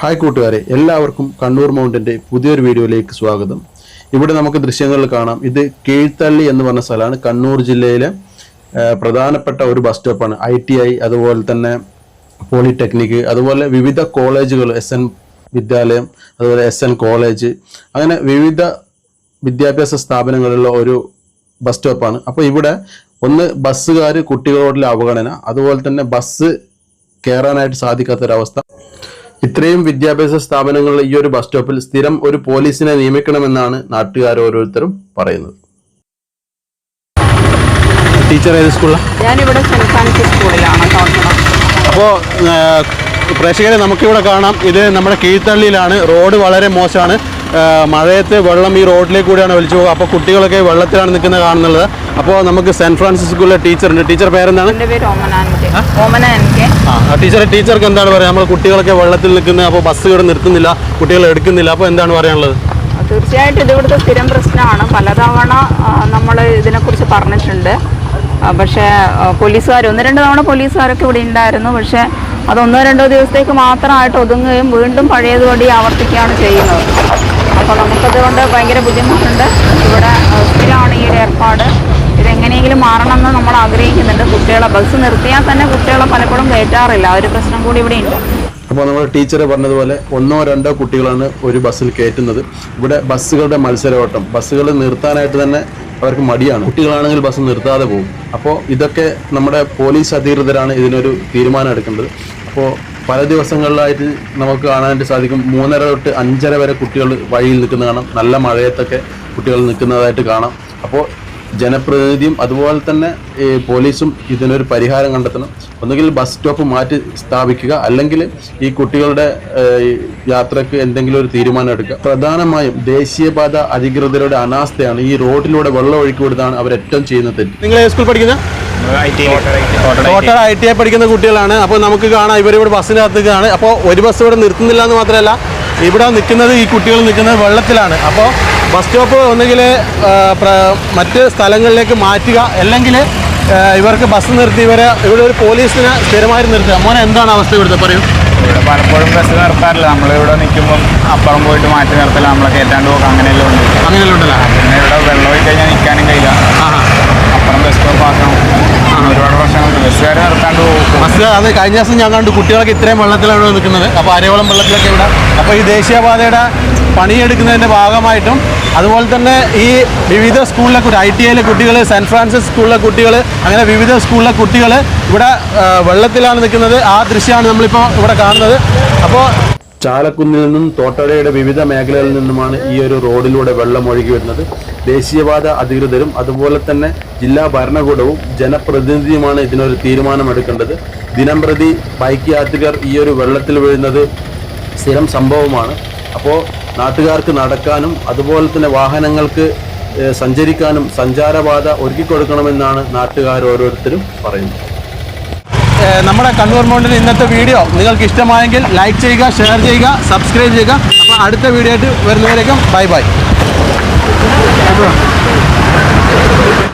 Hi കൂട്ടുകാരെ. എല്ലാവർക്കും കണ്ണൂർ മൗണ്ടിന്റെ പുതിയൊരു വീഡിയോയിലേക്ക് സ്വാഗതം. ഇവിടെ നമുക്ക് ദൃശ്യങ്ങളിൽ കാണാം. ഇത് കീഴ്ത്തള്ളി എന്ന് പറഞ്ഞ സ്ഥലമാണ്. കണ്ണൂർ ജില്ലയിലെ പ്രധാനപ്പെട്ട ഒരു ബസ് സ്റ്റോപ്പാണ്. ഐ ടി ഐ അതുപോലെ തന്നെ പോളിടെക്നിക്ക് അതുപോലെ വിവിധ കോളേജുകൾ എസ് എൻ വിദ്യാലയം അതുപോലെ എസ് എൻ കോളേജ്. അങ്ങനെ വിവിധ വിദ്യാഭ്യാസ സ്ഥാപനങ്ങളിലുള്ള ഒരു ബസ് സ്റ്റോപ്പാണ്. അപ്പോൾ ഇവിടെ ഒന്ന് ബസ്സുകാർ കുട്ടികളോടുള്ള അവഗണന അതുപോലെ തന്നെ ബസ് കയറാനായിട്ട് സാധിക്കാത്തൊരവസ്ഥ. ഇത്രയും വിദ്യാഭ്യാസ സ്ഥാപനങ്ങളിൽ ഈ ഒരു ബസ് സ്റ്റോപ്പിൽ സ്ഥിരം ഒരു പോലീസിനെ നിയമിക്കണമെന്നാണ് നാട്ടുകാർ ഓരോരുത്തരും പറയുന്നത്. ടീച്ചർ ഏത് സ്കൂളിലാണ് ഞാനിവിടെ സെന്റ് ഫ്രാൻസിസ് സ്കൂളിലാണ് അപ്പോൾ പ്രേക്ഷകരെ നമുക്കിവിടെ കാണാം. ഇത് നമ്മുടെ കീഴ്ത്തള്ളിയിലാണ്. റോഡ് വളരെ മോശമാണ്. മഴയത്ത് വെള്ളം ഈ റോഡിലേക്ക് കൂടിയാണ് വലിച്ചു പോകുക. അപ്പോൾ കുട്ടികളൊക്കെ വെള്ളത്തിലാണ് നിൽക്കുന്നത് കാണുന്നത് അപ്പോൾ നമുക്ക് സെന്റ് ഫ്രാൻസിസ് സ്കൂളിലെ ടീച്ചറുണ്ട്. ടീച്ചർ പേരെന്താണ്? ആ? ടീച്ചറെ ടീച്ചർക്ക് എന്താണ് പറയുക? നമ്മൾ കുട്ടികളൊക്കെ വെള്ളത്തിൽ നിൽക്കുന്നത് അപ്പോൾ ബസ് ഇവിടെ നിർത്തുന്നില്ല കുട്ടികൾ എടുക്കുന്നില്ല. അപ്പോൾ എന്താണ് പറയാനുള്ളത്? തീർച്ചയായിട്ടും ഇത് ഇവിടുത്തെ സ്ഥിരം പ്രശ്നമാണ്. പലതവണ നമ്മൾ ഇതിനെക്കുറിച്ച് പറഞ്ഞിട്ടുണ്ട്. പക്ഷേ പോലീസുകാർ ഒന്ന് രണ്ട് തവണ പോലീസുകാരൊക്കെ ഇവിടെ ഉണ്ടായിരുന്നു. പക്ഷേ അത് ഒന്നോ രണ്ടോ ദിവസത്തേക്ക് മാത്രമായിട്ട് ഒതുങ്ങുകയും വീണ്ടും പഴയതുപടി ആവർത്തിക്കുകയാണ് ചെയ്യുന്നത്. അപ്പോൾ നമുക്കതുകൊണ്ട് ഭയങ്കര ബുദ്ധിമുട്ടുണ്ട്. ഇവിടെ സ്ഥിരമാണ് ഈ ഒരു ഏർപ്പാട്. ഇതെങ്ങനെയെങ്കിലും മാറണമെന്ന് നമ്മൾ ആഗ്രഹിക്കുന്നുണ്ട്. കുട്ടികളെ ബസ് നിർത്തിയാൽ തന്നെ കുട്ടികളെ പലപ്പോഴും കയറ്റാറില്ല. ആ ഒരു പ്രശ്നം കൂടി ഇവിടെ ഉണ്ട്. അപ്പോൾ നമ്മൾ ടീച്ചർ പറഞ്ഞതുപോലെ ഒന്നോ രണ്ടോ കുട്ടികളാണ് ഒരു ബസ്സിൽ കയറ്റുന്നത്. ഇവിടെ ബസ്സുകളുടെ മത്സരയോട്ടം ബസ്സുകൾ നിർത്താനായിട്ട് തന്നെ അവർക്ക് മടിയാണ്. കുട്ടികളാണെങ്കിൽ ബസ് നിർത്താതെ പോകും. അപ്പോൾ ഇതൊക്കെ നമ്മുടെ പോലീസ് അധികൃതരാണ് ഇതിനൊരു തീരുമാനം എടുക്കേണ്ടത്. അപ്പോൾ പല ദിവസങ്ങളിലായിട്ട് നമുക്ക് കാണാനായിട്ട് സാധിക്കും. മൂന്നര തൊട്ട് അഞ്ചര വരെ കുട്ടികൾ വഴിയിൽ നിൽക്കുന്ന കാണാം. നല്ല മഴയത്തൊക്കെ കുട്ടികൾ നിൽക്കുന്നതായിട്ട് കാണാം. അപ്പോൾ ജനപ്രതിനിധിയും അതുപോലെ തന്നെ പോലീസും ഇതിനൊരു പരിഹാരം കണ്ടെത്തണം. ഒന്നുകിൽ ബസ് സ്റ്റോപ്പ് മാറ്റി സ്ഥാപിക്കുക. അല്ലെങ്കിൽ ഈ കുട്ടികളുടെ യാത്രയ്ക്ക് എന്തെങ്കിലും ഒരു തീരുമാനം എടുക്കുക. പ്രധാനമായും ദേശീയപാത അധികൃതരുടെ അനാസ്ഥയാണ് ഈ റോഡിലൂടെ വെള്ളം ഒഴുക്കി കൊടുത്താണ് അവർ ഏറ്റവും ചെയ്യുന്നത് നിങ്ങൾ സ്കൂൾ പഠിക്കുന്ന? Total I. T I. പഠിക്കുന്ന കുട്ടികളാണ്. അപ്പോൾ നമുക്ക് കാണാം ഇവരിവിടെ ബസ്സിനകത്തേക്കാണ് അപ്പോൾ ഒരു ബസ് ഇവിടെ നിർത്തുന്നില്ല എന്ന് മാത്രമല്ല ഇവിടെ നിൽക്കുന്നത് ഈ കുട്ടികൾ നിൽക്കുന്നത് വെള്ളത്തിലാണ്. അപ്പോൾ ബസ് സ്റ്റോപ്പ് ഒന്നുകിൽ മറ്റ് സ്ഥലങ്ങളിലേക്ക് മാറ്റുക അല്ലെങ്കിൽ ഇവർക്ക് ബസ് നിർത്തി ഇവരെ ഇവിടെ ഒരു പോലീസിനെ സ്ഥിരമായി നിർത്തുക. മോനെ എന്താണ് അവസ്ഥ ഇവിടുത്തെ? പറയൂ. ഇവിടെ പലപ്പോഴും ബസ് നിർത്താറില്ല. നമ്മളിവിടെ നിൽക്കുമ്പം അപ്പുറം പോയിട്ട് മാറ്റി നിർത്തില്ല നമ്മളെ കയറ്റാണ്ട് പോകും അങ്ങനെയെല്ലാം ഉണ്ട്. അങ്ങനെയെല്ലാം ഉണ്ടല്ലോ? പിന്നെ ഇവിടെ വെള്ളം പോയി കഴിഞ്ഞാൽ നിൽക്കാനും കഴിയില്ല അപ്പുറം ബസ് സ്റ്റോപ്പ് അത് കഴിഞ്ഞ ദിവസം ഞാൻ കണ്ടു കുട്ടികളൊക്കെ ഇത്രയും വെള്ളത്തിലാണ് നിൽക്കുന്നത്. അപ്പോൾ അരയോളം വെള്ളത്തിലൊക്കെ ഇവിടെ. അപ്പോൾ ഈ ദേശീയപാതയുടെ പണിയെടുക്കുന്നതിന്റെ ഭാഗമായിട്ടും അതുപോലെ തന്നെ ഈ വിവിധ സ്കൂളിലെ കുട്ടി ഐ ടി ഐയിലെ കുട്ടികൾ സെന്റ് ഫ്രാൻസിസ് സ്കൂളിലെ കുട്ടികൾ അങ്ങനെ വിവിധ സ്കൂളിലെ കുട്ടികൾ ഇവിടെ വെള്ളത്തിലാണ് നിൽക്കുന്നത്. ആ ദൃശ്യമാണ് നമ്മളിപ്പോൾ ഇവിടെ കാണുന്നത്. അപ്പോൾ ചാലക്കുന്നിൽ നിന്നും തോട്ടടയുടെ വിവിധ മേഖലകളിൽ നിന്നുമാണ് ഈ ഒരു റോഡിലൂടെ വെള്ളം ഒഴുകി വരുന്നത്. ദേശീയപാത അധികൃതരും അതുപോലെ തന്നെ ജില്ലാ ഭരണകൂടവും ജനപ്രതിനിധിയുമാണ് ഇതിനൊരു തീരുമാനമെടുക്കേണ്ടത്. ദിനം പ്രതി ബൈക്ക് യാത്രികർ ഈ ഒരു വെള്ളത്തിൽ വീഴുന്നത് സ്ഥിരം സംഭവമാണ്. അപ്പോൾ നാട്ടുകാർക്ക് നടക്കാനും അതുപോലെ തന്നെ വാഹനങ്ങൾക്ക് സഞ്ചരിക്കാനും സഞ്ചാരപാത ഒരുക്കി കൊടുക്കണമെന്നാണ് നാട്ടുകാർ ഓരോരുത്തരും പറയുന്നത്. നമ്മുടെ കണ്ണൂർ മൗണ്ടിന് ഇന്നത്തെ വീഡിയോ നിങ്ങൾക്ക് ഇഷ്ടമായെങ്കിൽ ലൈക്ക് ചെയ്യുക ഷെയർ ചെയ്യുക സബ്സ്ക്രൈബ് ചെയ്യുക. അപ്പോൾ അടുത്ത വീഡിയോ ആയിട്ട് വരുന്നവരേക്കും ബൈ ബൈ. Ever.